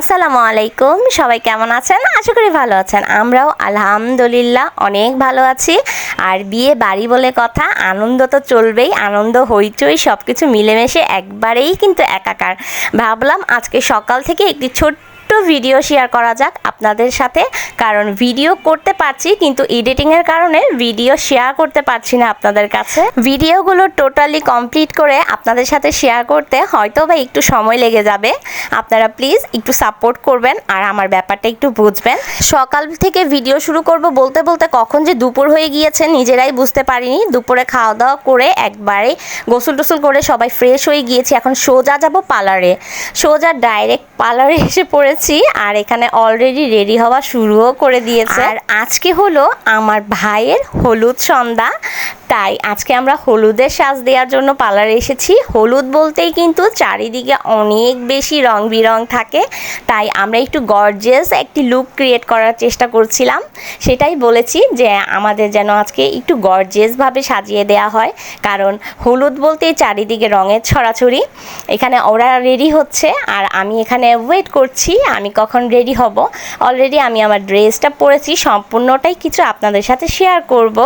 আসসালামু আলাইকুম। সবাই কেমন আছেন? আশা করি ভালো আছেন। আমরাও আলহামদুলিল্লাহ অনেক ভালো আছি। আর বিয়ে বাড়ি বলে কথা, আনন্দ তো চলবেই, আনন্দ হইচই সব কিছু মিলেমিশে একবারেই কিন্তু একাকার। ভাবলাম আজকে সকাল থেকে একটি ছোট্ট ভিডিও শেয়ার করা যাক আপনাদের সাথে। কারণ ভিডিও করতে পারছি, কিন্তু এডিটিংয়ের কারণে ভিডিও শেয়ার করতে পারছি না আপনাদের কাছে। ভিডিওগুলো টোটালি কমপ্লিট করে আপনাদের সাথে শেয়ার করতে হয়তো বা একটু সময় লেগে যাবে। আপনারা প্লিজ একটু সাপোর্ট করবেন আর আমার ব্যাপারটা একটু বুঝবেন। সকাল থেকে ভিডিও শুরু করব বলতে বলতে কখন যে দুপুর হয়ে গিয়েছে নিজেরাই বুঝতে পারিনি। দুপুরে খাওয়া দাওয়া করে একবারে গোসল টোসল করে সবাই ফ্রেশ হয়ে গিয়েছি। এখন সোজা যাব পার্লারে। সোজা ডাইরেক্ট পার্লারে এসে পড়েছি। আর এখানে অলরেডি রেডি হওয়া শুরুও করে দিয়েছে। আর আজকে হলো আমার ভাইয়ের হলুদ সন্ধ্যা। তাই আজকে আমরা হলুদের সাজ দেওয়ার জন্য পার্লারে এসেছি। হলুদ বলতেই কিন্তু চারিদিকে অনেক বেশি রং বিরং থাকে। তাই আমরা একটু গর্জেস একটি লুক ক্রিয়েট করার চেষ্টা করছিলাম। সেটাই বলেছি যে আমাদের যেন আজকে একটু গর্জেসভাবে সাজিয়ে দেওয়া হয়। কারণ হলুদ বলতেই চারিদিকে রঙের ছড়াছড়ি। এখানে ওরা রেডি হচ্ছে আর আমি এখানে ওয়েট করছি, আমি কখন রেডি হব। অলরেডি আমি আমার ড্রেসটা পরেছি, সম্পূর্ণটাই কিছু আপনাদের সাথে শেয়ার করব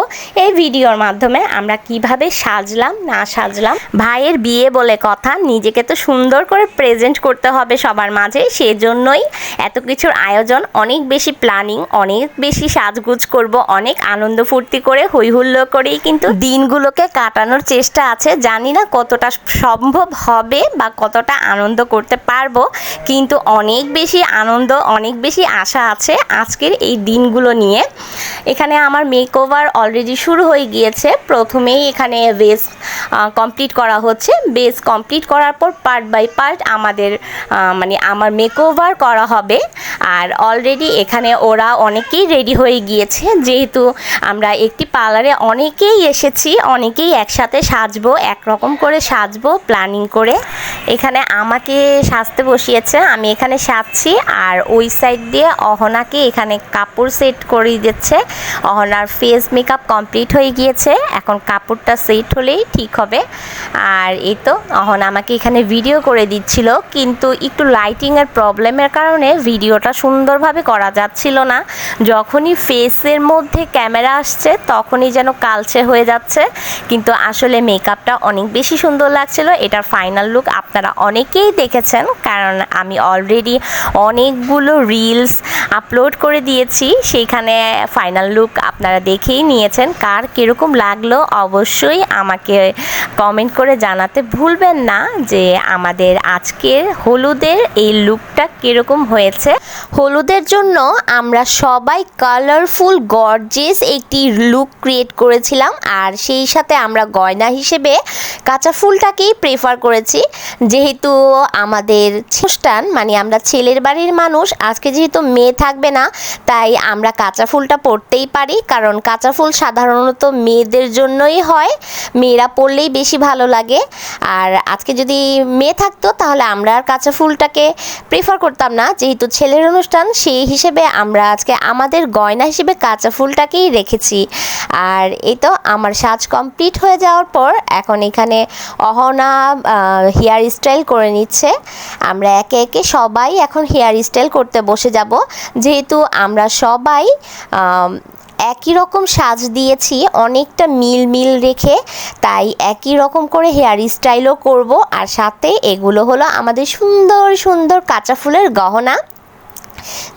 এই ভিডিওর মাধ্যমে। আমরা কীভাবে সাজলাম, না সাজলাম? ভাইয়ের বিয়ে বলে কথা, নিজেকে তো সুন্দর করে প্রেজেন্ট করতে হবে সবার মাঝে, সেজন্যই এত কিছুর আয়োজন। অনেক বেশি প্ল্যানিং অনেক বেশি সাজগুজ করব, অনেক আনন্দ ফুর্তি করে হই হুল্লো করেই কিন্তু দিনগুলোকে কাটানোর চেষ্টা আছে। জানি না কতটা সম্ভব হবে বা কতটা আনন্দ করতে পারব, কিন্তু অনেক বেশি আনন্দ, অনেক বেশি আশা আছে আজকের এই দিনগুলো নিয়ে। এখানে আমার মেকওভার অলরেডি শুরু হয়ে গিয়েছে। প্রথমেই এখানে বেস কমপ্লিট করা হচ্ছে। বেস কমপ্লিট করার পর পার্ট বাই পার্ট আমাদের মানে আমার মেকওভার করা হবে। আর অলরেডি এখানে ওরা অনেকেই রেডি হয়ে গিয়েছে। যেহেতু আমরা একটি পার্লারে অনেকেই এসেছি, অনেকেই একসাথে সাজবো, একরকম করে সাজবো প্ল্যানিং করে। এখানে আমাকে সাজতে বসিয়েছে, আমি এখানে সাজছি আর ওই সাইড দিয়ে অহনাকে এখানে কাপড় সেট করে দিচ্ছে। অহনার ফেস মেকআপ কমপ্লিট হয়ে গিয়েছে, এখন কাপড়টা সেট হলেই ঠিক হবে। আর এই তো, অহনা আমাকে এখানে ভিডিও করে দিচ্ছিল, কিন্তু একটু লাইটিংয়ের প্রবলেমের কারণে ভিডিওটা সুন্দরভাবে করা যাচ্ছিল না। যখনই ফেসের মধ্যে ক্যামেরা আসছে, তখনই যেন কালচে হয়ে যাচ্ছে। কিন্তু আসলে মেকআপটা অনেক বেশি সুন্দর লাগছিল। এটার ফাইনাল লুক আপনারা অনেকেই দেখেছেন, কারণ আমি অলরেডি অনেকগুলো রিলস আপলোড করে দিয়েছি। সেইখানে ফাইনাল লুক আপনারা দেখেই নিয়েছেন। কার কীরকম লাগল অবশ্যই আমাকে কমেন্ট করে জানাতে ভুলবেন না যে আমাদের আজকের হলুদের এই লুকটা কীরকম হয়েছে। হলুদের জন্য আমরা সবাই কালারফুল গর্জেস একটি লুক ক্রিয়েট করেছিলাম। আর সেই সাথে আমরা গয়না হিসেবে কাঁচা ফুলটাকেই প্রেফার করেছি। যেহেতু আমাদের খ্রিস্টান মানে আমরা ছেলের বাড়ির মানুষ, আজকে যেহেতু মেয়ে থাকবে না, তাই আমরা কাঁচা ফুলটা পরতেই পারি। কারণ কাঁচা ফুল সাধারণত মেয়েদের জন্যই হয়, মেয়েরা পরলেই বেশি ভালো লাগে। আর আজকে যদি মেয়ে থাকতো, তাহলে আমরা আর কাঁচা ফুলটাকে প্রেফার করতাম না। যেহেতু ছেলের অনুষ্ঠান, সেই হিসেবে আমরা আজকে আমাদের গয়না হিসেবে কাঁচা ফুলটাকেই রেখেছি। আর এই তো আমার সাজ কমপ্লিট হয়ে যাওয়ার পর এখন এখানে অহনা হেয়ার স্টাইল করে নিচ্ছে। আমরা একে একে সবাই এখন হেয়ার স্টাইল করতে বসে যাব। যেহেতু আমরা সবাই একই রকম সাজ দিয়েছি, অনেকটা মিল মিল রেখে, তাই একই রকম করে হেয়ার স্টাইলও করব। আর সাথে এগুলো হলো আমাদের সুন্দর সুন্দর কাঁচা ফুলের গহনা।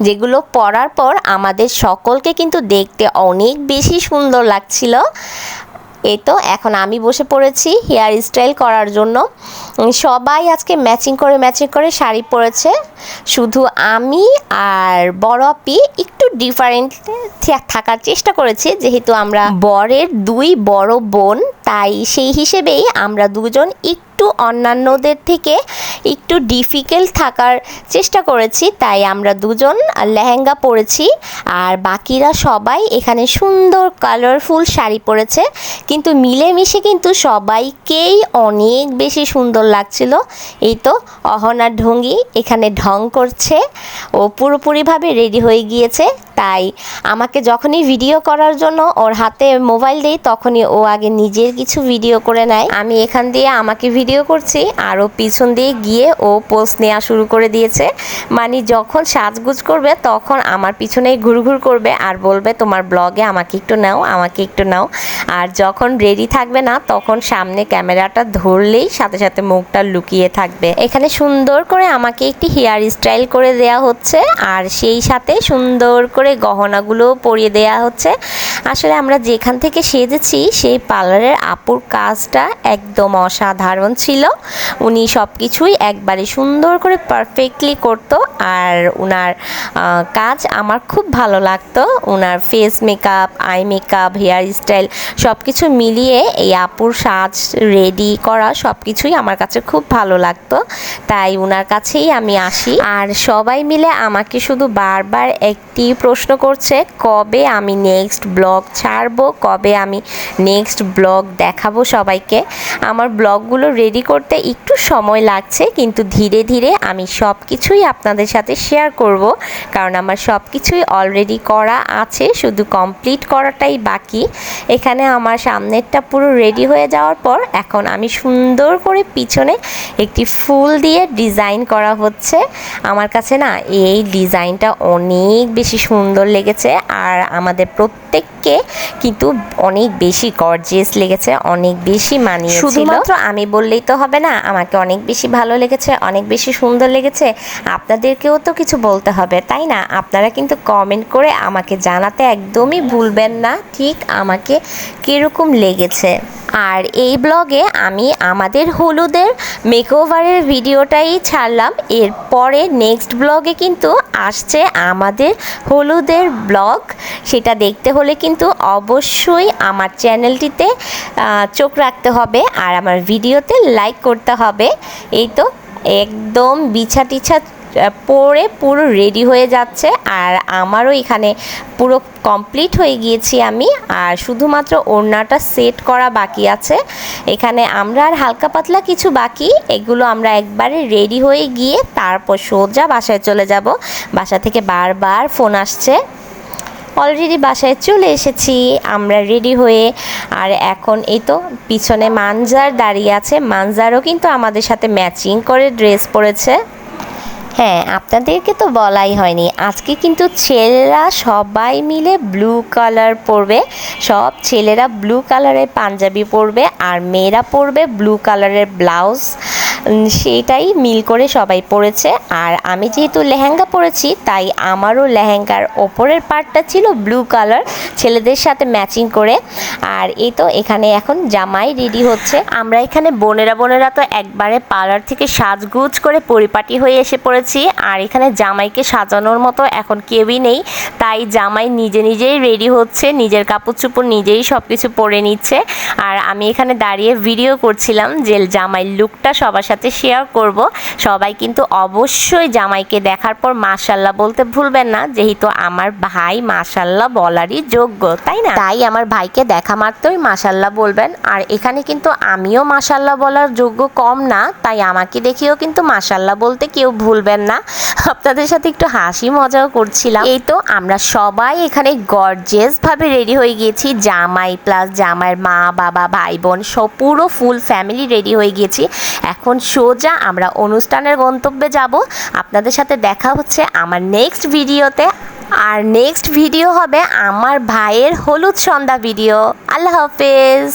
যেগুলো পরার পর আমাদের সকলকে কিন্তু দেখতে অনেক বেশি সুন্দর লাগছিল। এই তো, এখন আমি বসে পড়েছি হেয়ার স্টাইল করার জন্য। সবাই আজকে ম্যাচিং করে ম্যাচিং করে শাড়ি পরেছে। শুধু আমি আর বড় আপি একটু ডিফারেন্ট থাকার চেষ্টা করেছি। যেহেতু আমরা বরের দুই বড় বোন, তাই সেই হিসেবেই আমরা দুজন একটু অন্যান্যদের থেকে একটু ডিফিকাল্ট থাকার চেষ্টা করেছি, তাই আমরা দুজন লেহেঙ্গা পরেছি। আর বাকিরা সবাই এখানে সুন্দর কালারফুল শাড়ি পরেছে। কিন্তু মিলেমিশে কিন্তু সবাইকেই অনেক বেশি সুন্দর লাগছিল। এই তো অহনার ঢঙ্গি এখানে ঢং করছে। ও পুরোপুরিভাবে রেডি হয়ে গিয়েছে। তাই আমাকে যখনই ভিডিও করার জন্য ওর হাতে মোবাইল দেই, তখনই ও আগে নিজের কিছু ভিডিও করে নেয়। আমি এখান দিয়ে আমাকে ভিডিও করছি, আর ও পিছন দিয়ে গিয়ে ও পোস্ট নেওয়া শুরু করে দিয়েছে। মানে যখন সাজগুজ করবে, তখন আমার পিছনেই ঘুরঘুর করবে আর বলবে, তোমার ব্লগে আমাকে একটু নাও, আমাকে একটু নাও। আর যখন রেডি থাকবে না, তখন সামনে ক্যামেরাটা ধরলেই সাথে সাথে মুখটা লুকিয়ে থাকবে। এখানে সুন্দর করে আমাকে একটি হেয়ার স্টাইল করে দেয়া হচ্ছে, আর সেই সাথে সুন্দর করে গহনাগুলো পরিয়ে দেয়া হচ্ছে। আসলে আমরা যেখান থেকে সেজেছি, সেই পার্লারের আপুর কাজটা একদম অসাধারণ ছিল। উনি সব কিছুই একবারে সুন্দর করে পারফেক্টলি করতো আর ওনার কাজ আমার খুব ভালো লাগতো। ওনার face makeup eye makeup hair style সব কিছু মিলিয়ে এই আপুর সাজ রেডি করা সব কিছুই আমার কাছে খুব ভালো লাগতো। তাই ওনার কাছেই আমি আসি। আর সবাই মিলে আমাকে শুধু বারবার একটি প্রশ্ন করছে, কবে আমি নেক্সট ব্লগ ছাড়বো? কবে আমি নেক্সট ব্লগ দেখাবো সবাইকে? আমার ব্লগগুলো রেডি করতে একটু সময় লাগছে, কিন্তু ধীরে ধীরে আমি সব কিছুই আপনাদের সাথে শেয়ার করব, কারণ আমার সব কিছুই অলরেডি করা আছে, শুধু কমপ্লিট করাটাই বাকি। এখানে আমার সামনেরটা পুরো রেডি হয়ে যাওয়ার পর এখন আমি সুন্দর করে পিছনে একটি ফুল দিয়ে ডিজাইন করা হচ্ছে। আমার কাছে না, এই ডিজাইনটা অনেক বেশি সুন্দর লেগেছে আর আমাদের প্রত্যেককে কিন্তু অনেক বেশি গর্জিয়াস লেগেছে, অনেক বেশি মানিয়ে শুধুমাত্র আমি বললেই তো হবে না, আমাকে অনেক বেশি ভালো লেগেছে, অনেক বেশি সুন্দর লেগেছে, আপনাদেরকেও তো কিছু বলতে হবে, তাই না? আপনারা কিন্তু কমেন্ট করে আমাকে জানাতে একদমই ভুলবেন না, ঠিক আমাকে কীরকম লেগেছে। আর এই ব্লগে আমি আমাদের হলুদের মেকওভারের ভিডিওটাই ছাড়লাম, এরপরে নেক্সট ব্লগে কিন্তু আসছে আমাদের হলুদের ব্লগ সেটা দেখতে হলে কিন্তু অবশ্যই আমার চ্যানেলটিতে চোখ রাখতে হবে আর আমার ভিডিওতে লাইক করতে হবে। এই তো একদম বিছা টিছা পরে পুরো রেডি হয়ে যাচ্ছে আর আমারও এখানে পুরো কমপ্লিট হয়ে গিয়েছি আমি আর শুধুমাত্র ওড়নাটা সেট করা বাকি আছে। এখানে আমরা আর হালকা পাতলা কিছু বাকি, এগুলো আমরা একবারে রেডি হয়ে গিয়ে তারপর সোজা বাসায় চলে যাব। বাসা থেকে বারবার ফোন আসছে। অলরেডি বাসায় চলে এসেছি। আমরা রেডি হয়ে, আর এখন এই তো পিছনে মানজার দাঁড়িয়ে আছে। মানজারও কিন্তু আমাদের সাথে ম্যাচিং করে ড্রেস পরেছে। হ্যাঁ আপনাদেরকে তো বলাই হয়নি। আজকে কিন্তু ছেলেরা সবাই মিলে ব্লু কালার পরবে। সব ছেলেরা ব্লু কালারের পাঞ্জাবি পরবে, আর মেয়েরা পরবে ব্লু কালারের ব্লাউজ সেটাই মিল করে সবাই পরেছে আর আমি যেহেতু লেহেঙ্গা পরেছি, তাই আমারও লেহেঙ্গার ওপরের পার্টটা ছিল ব্লু কালার ছেলেদের সাথে ম্যাচিং করে। আর এই তো এখানে এখন জামাই রেডি হচ্ছে। আমরা এখানে বোনেরা বোনেরা তো একবারে পার্লার থেকে সাজগুজ করে পরিপাটি হয়ে এসে পড়েছি। আর এখানে জামাইকে সাজানোর মতো এখন কেউই নেই। তাই জামাই নিজে নিজেই রেডি হচ্ছে, নিজের কাপড় চোপড় নিজেই সব কিছু পরে নিচ্ছে। আর আমি এখানে দাঁড়িয়ে ভিডিও করছিলাম যে জামাই লুকটা সবার সাথে শেয়ার করব। সবাই কিন্তু অবশ্যই জামাইকে দেখার পর মাশাল্লাহ বলতে ভুলবেন না, যেহেতু আমার ভাই মাশাল্লাহ বলারই যোগ্য, তাই না? তাই আমার ভাইকে দেখা মাত্রই মাশাল্লাহ বলবেন। আর এখানে কিন্তু আমিও মাশাল্লাহ বলার যোগ্য কম না, তাই আমাকে দেখিও কিন্তু মাশাল্লাহ বলতে কেউ ভুলবেন না। আপনাদের সাথে একটু হাসি মজাও করছিলাম। এই তো আমরা সবাই এখানে গর্জেস ভাবে রেডি হয়ে গিয়েছি। জামাই প্লাস জামাইয়ের মা, বাবা, ভাই, বোন, সব পুরো ফুল ফ্যামিলি রেডি হয়ে গিয়েছি। এখন সোজা আমরা অনুষ্ঠানের গন্তব্যে যাব। আপনাদের সাথে দেখা হচ্ছে আমার নেক্সট ভিডিওতে আর নেক্সট ভিডিও হবে আমার ভাইয়ের হলুদ সন্ধ্যা ভিডিও আল্লাহ হাফেজ।